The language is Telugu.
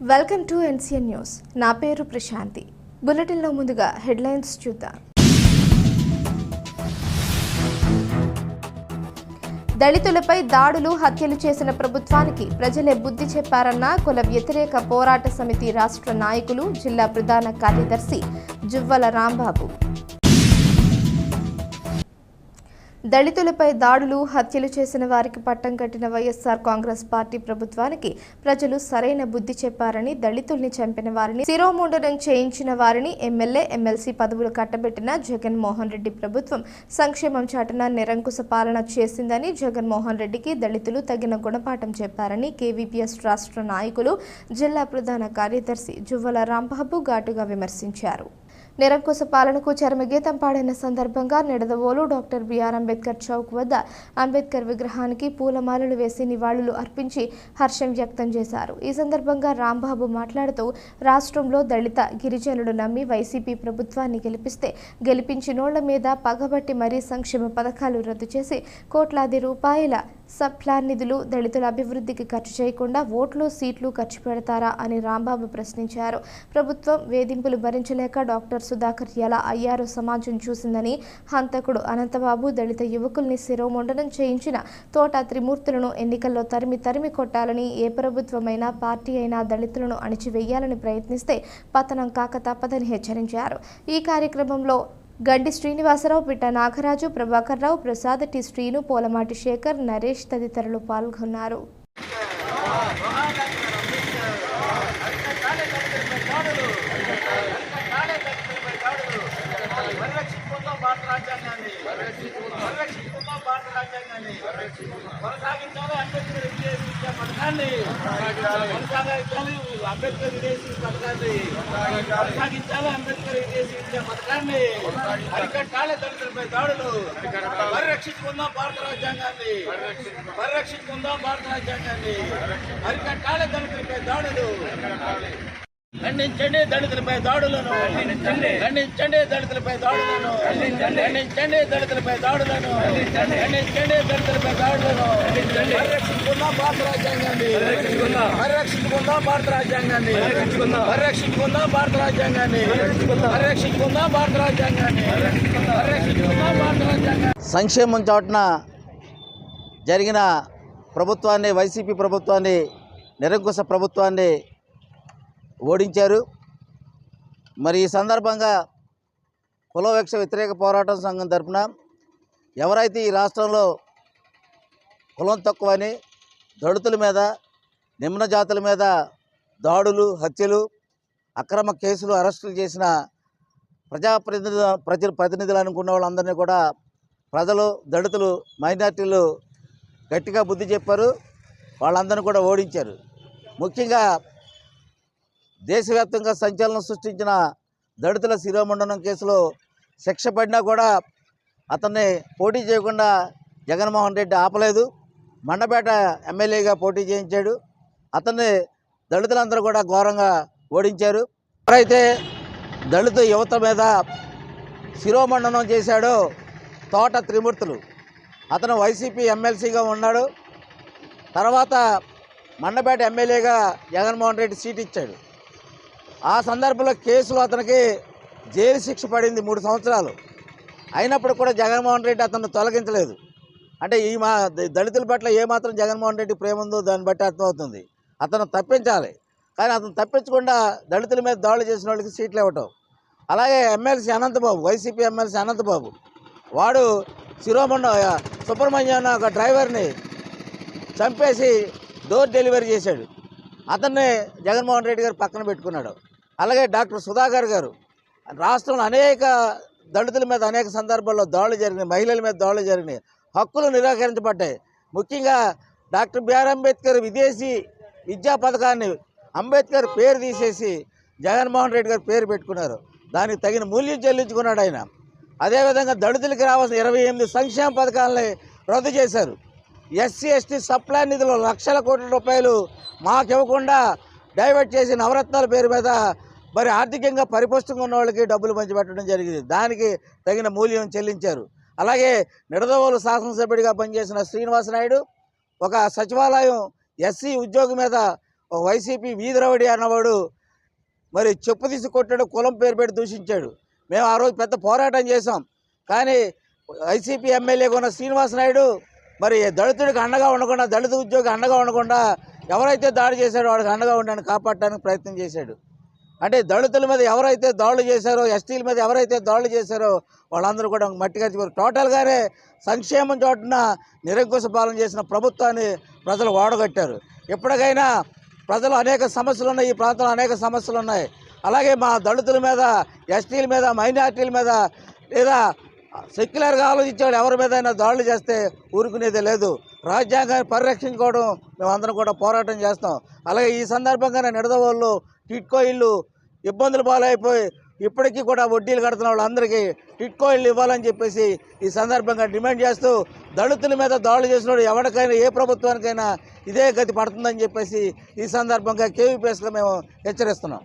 Welcome to NCN news. నా పేరు ప్రశాంతి. బులెటిన్లో ముందుగా హెడ్లైన్స్ చూద్దాం. దళితులపై దాడులు హత్యలు చేసిన ప్రభుత్వానికి ప్రజలే బుద్ధి చెప్పారన్న కుల వ్యతిరేక పోరాట సమితి రాష్ట్ర నాయకులు జిల్లా ప్రధాన కార్యదర్శి జువ్వల రాంబాబు. దళితులపై దాడులు హత్యలు చేసిన వారికి పట్టం కట్టిన వైఎస్ఆర్ కాంగ్రెస్ పార్టీ ప్రభుత్వానికి ప్రజలు సరైన బుద్ధి చెప్పారని దళితుల్ని చంపిన వారిని శిరోముండనం చేయించిన వారిని ఎమ్మెల్యే ఎమ్మెల్సీ పదవులు కట్టబెట్టిన జగన్మోహన్ రెడ్డి ప్రభుత్వం సంక్షేమం చాటున నిరంకుశ పాలన చేసిందని జగన్మోహన్ రెడ్డికి దళితులు తగిన గుణపాఠం చెప్పారని కేవీపీఎస్ రాష్ట్ర నాయకులు జిల్లా ప్రధాన కార్యదర్శి జువ్వల రాంబాబు ఘాటుగా విమర్శించారు. నిరంకుశ పాలనకు చరమగీతం పాడిన సందర్భంగా నిడదవోలు డాక్టర్ బిఆర్ అంబేద్కర్ చౌక్ వద్ద అంబేద్కర్ విగ్రహానికి పూలమాలలు వేసి నివాళులు అర్పించి హర్షం వ్యక్తం చేశారు. ఈ సందర్భంగా రాంబాబు మాట్లాడుతూ రాష్ట్రంలో దళిత గిరిజనులు నమ్మి వైసీపీ ప్రభుత్వాన్ని గెలిపిస్తే గెలిపించినోళ్ళ మీద పగబట్టి మరీ సంక్షేమ పథకాలు రద్దు చేసి కోట్లాది రూపాయల సబ్ ప్లాన్ నిధులు దళితుల అభివృద్ధికి ఖర్చు చేయకుండా ఓట్లు సీట్లు ఖర్చు పెడతారా అని రాంబాబు ప్రశ్నించారు. ప్రభుత్వం వేధింపులు భరించలేక డాక్టర్ సుధాకర్ ఎలా అయ్యారో సమాజం చూసిందని హంతకుడు అనంతబాబు దళిత యువకుల్ని శిరోముండనం చేయించిన తోట త్రిమూర్తులను ఎన్నికల్లో తరిమి తరిమి కొట్టాలని ఏ ప్రభుత్వమైనా పార్టీ అయినా దళితులను అణిచివేయాలని ప్రయత్నిస్తే పతనం కాక తప్పదని హెచ్చరించారు. ఈ కార్యక్రమంలో గడ్డి శ్రీనివాసరావు పిట్ట నాగరాజు ప్రభాకర్రావు ప్రసాద్ టి శ్రీను పోలమాటి శేఖర్ నరేష్ తదితరులు పాల్గొన్నారు. కొనసాగించాలి అంబేద్కర్ విదేశీ పథకాన్ని కొనసాగించాలి. అంబేద్కర్ విదేశీ పథకాన్ని కొనసాగించాలి. అంబేద్కర్ విదేశీ విద్యా పథకాన్ని అరికట్టాలి. దళితులపై దాడులు. పరిరక్షించుకుందాం భారత రాజ్యాంగాన్ని. పరిరక్షించుకుందాం భారత రాజ్యాంగాన్ని. అరికట్టాలి. దళితులపై దాడులు. ఖండించండి దళితులపై దాడులను. ఖండించండి. దళితులపై దాడులను. ఖండించండి. దళితులపై దాడులను. ఖండించండి. దళితులపై దాడులను. పరిరక్షించుకుందాం భారత రాజ్యాంగాన్ని. పరిరక్షించుకుందాం భారత రాజ్యాంగాన్ని. పరిరక్షించుకుందాం భారత రాజ్యాంగాన్ని. పరిరక్షించుకుందాం భారత రాజ్యాంగాన్ని. పరిరక్షించుకుందాం భారత రాజ్యాంగాన్ని. సంక్షేమం చాటున జరిగిన ప్రభుత్వాన్ని వైసీపీ ప్రభుత్వాన్ని నిరంకుశ ప్రభుత్వాన్ని ఓడించారు. మరి ఈ సందర్భంగా కులవక్ష వ్యతిరేక పోరాటం సంఘం తరఫున ఎవరైతే ఈ రాష్ట్రంలో కులం తక్కువని దళితుల మీద నిమ్న జాతుల మీద దాడులు హత్యలు అక్రమ కేసులు అరెస్టులు చేసిన ప్రజాప్రతినిధి ప్రజ ప్రతినిధులు అనుకున్న వాళ్ళందరినీ కూడా ప్రజలు దళితులు మైనార్టీలు గట్టిగా బుద్ధి చెప్పారు. వాళ్ళందరినీ కూడా ఓడించారు. ముఖ్యంగా దేశవ్యాప్తంగా సంచలనం సృష్టించిన దళితుల శిరోమండనం కేసులో శిక్ష పడినా కూడా అతన్ని పోటీ చేయకుండా జగన్మోహన్ రెడ్డి ఆపలేదు. మండపేట ఎమ్మెల్యేగా పోటీ చేయించాడు. అతన్ని దళితులందరూ కూడా ఘోరంగా ఓడించారు. ఎవరైతే దళిత యువత మీద శిరోమండనం చేశాడో తోట త్రిమూర్తులు అతను వైసీపీ ఎమ్మెల్సీగా ఉన్నాడు. తర్వాత మండపేట ఎమ్మెల్యేగా జగన్మోహన్ రెడ్డి సీట్ ఇచ్చాడు. ఆ సందర్భంలో కేసులో అతనికి జైలు శిక్ష పడింది మూడు సంవత్సరాలు. అయినప్పుడు కూడా జగన్మోహన్ రెడ్డి అతను తొలగించలేదు. అంటే ఈ మా దళితుల పట్ల ఏమాత్రం జగన్మోహన్ రెడ్డి ప్రేమ ఉందో దాన్ని బట్టి అర్థమవుతుంది. అతను తప్పించాలి. కానీ అతను తప్పించకుండా దళితుల మీద దాడులు చేసిన వాళ్ళకి సీట్లు ఇవ్వటం. అలాగే MLC Anantababu YCP MLC Anantababu వాడు శిరోమండ సుబ్రహ్మణ్యం అన్న ఒక డ్రైవర్ని చంపేసి డోర్ డెలివరీ చేశాడు. అతన్ని జగన్మోహన్ రెడ్డి గారు పక్కన పెట్టుకున్నాడు. అలాగే డాక్టర్ సుధాకర్ గారు రాష్ట్రంలో అనేక దళితుల మీద అనేక సందర్భాల్లో దాడులు జరిగినాయి మహిళల మీద దాడులు జరిగినాయి హక్కులు నిరాకరించబడ్డాయి. ముఖ్యంగా డాక్టర్ బిఆర్ అంబేద్కర్ విదేశీ విద్యా పథకాన్ని అంబేద్కర్ పేరు తీసేసి జగన్మోహన్ రెడ్డి గారు పేరు పెట్టుకున్నారు. దానికి తగిన మూల్యం చెల్లించుకున్నాడు ఆయన. అదేవిధంగా దళితులకి రావాల్సిన ఇరవై ఎనిమిది సంక్షేమ పథకాలని రద్దు చేశారు. ఎస్సీ ఎస్టీ సప్లై నిధులు లక్షల కోట్ల రూపాయలు మాకు ఇవ్వకుండా డైవర్ట్ చేసి నవరత్నాల పేరు మీద మరి ఆర్థికంగా పరిపుష్టంగా ఉన్న వాళ్ళకి డబ్బులు పంచిపెట్టడం జరిగింది. దానికి తగిన మూల్యం చెల్లించారు. అలాగే నిడదవోలు శాసనసభ్యుడిగా పనిచేసిన శ్రీనివాస నాయుడు ఒక సచివాలయం ఎస్సీ ఉద్యోగి మీద వైసీపీ వీధిరవడి అన్నవాడు మరి చెప్పు తీసి కొట్టాడు కులం పేరు పెట్టి దూషించాడు. మేము ఆ రోజు పెద్ద పోరాటం చేసాం కానీ వైసీపీ ఎమ్మెల్యేగా ఉన్న శ్రీనివాస నాయుడు మరి దళితుడికి అండగా ఉండకుండా దళిత ఉద్యోగి అండగా ఉండకుండా ఎవరైతే దాడి చేశాడో వాడికి అండగా ఉండడానికి కాపాడడానికి ప్రయత్నం చేశాడు. అంటే దళితుల మీద ఎవరైతే దాడులు చేశారో ఎస్టీల మీద ఎవరైతే దాడులు చేశారో వాళ్ళందరూ కూడా మట్టిగా టోటల్గానే సంక్షేమం చోటున నిరంకుశ పాలన చేసిన ప్రభుత్వాన్ని ప్రజలు ఓడగట్టారు ఎప్పటికైనా ప్రజలు అనేక సమస్యలు ఉన్నాయి ఈ ప్రాంతంలో అనేక సమస్యలు ఉన్నాయి. అలాగే మా దళితుల మీద ఎస్టీల మీద మైనార్టీల మీద లేదా సెక్యులర్గా ఆలోచించేవాడు ఎవరి మీద అయినా దాడులు చేస్తే ఊరుకునేదే లేదు. రాజ్యాంగాన్ని పరిరక్షించుకోవడం మేమందరం కూడా పోరాటం చేస్తాం అలాగే ఈ సందర్భంగా నిడదవోళ్ళు టిట్కో ఇల్లు ఇబ్బందులు పాలైపోయి ఇప్పటికీ కూడా వడ్డీలు కడుతున్న వాళ్ళందరికీ టిట్కో ఇల్లు ఇవ్వాలని చెప్పేసి ఈ సందర్భంగా డిమాండ్ చేస్తూ దళితుల మీద దాడులు చేసిన ఎవరికైనా ఏ ప్రభుత్వానికైనా ఇదే గతి పడుతుందని చెప్పేసి ఈ సందర్భంగా కేవీపీఎస్గా మేము హెచ్చరిస్తున్నాం.